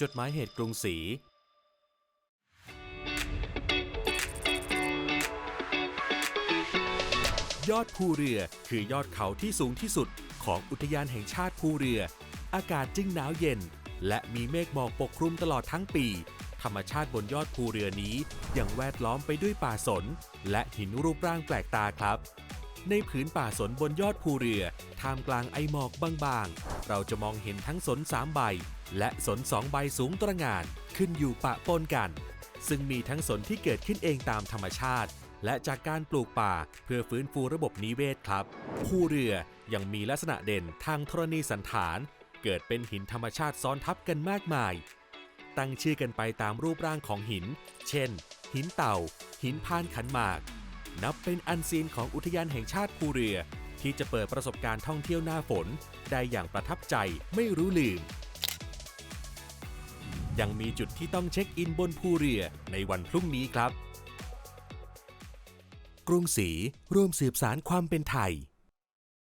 จดหมายเหตุกรุงศรียอดภูเรือคือยอดเขาที่สูงที่สุดของอุทยานแห่งชาติภูเรือ อากาศจึงหนาวเย็น และมีเมฆหมอกปกคลุมตลอดทั้งปี ธรรมชาติบนยอดภูเรือนี้ยังแวดล้อมไปด้วยป่าสน และหินรูปร่างแปลกตาครับ ในผืนป่าสนบนยอดภูเรือ ท่ามกลางไอหมอกบางๆ เราจะมองเห็นทั้งสนสามใบ และสนสองใบสูงตระหง่านขึ้นอยู่ปะปนกัน ซึ่งมีทั้งสนที่เกิดขึ้นเองตามธรรมชาติ และจากการปลูกป่าเพื่อฟื้นฟูระบบนิเวศครับ ภูเรือยังมีลักษณะเด่นทางธรณีสันฐาน เกิดเป็นหินธรรมชาติซ้อนทับกันมากมาย ตั้งชื่อกันไปตามรูปร่างของหิน เช่น หินเต่า หินพานขันหมาก นับเป็นอันซีนของอุทยานแห่งชาติภูเรือ ที่จะเปิดประสบการณ์ท่องเที่ยวหน้าฝน ได้อย่างประทับใจไม่รู้ลืม ยังมีจุดที่ต้องเช็คอินบนภูเรือในวันพรุ่งนี้ครับ กรุงศรีร่วมสืบสารความเป็นไทย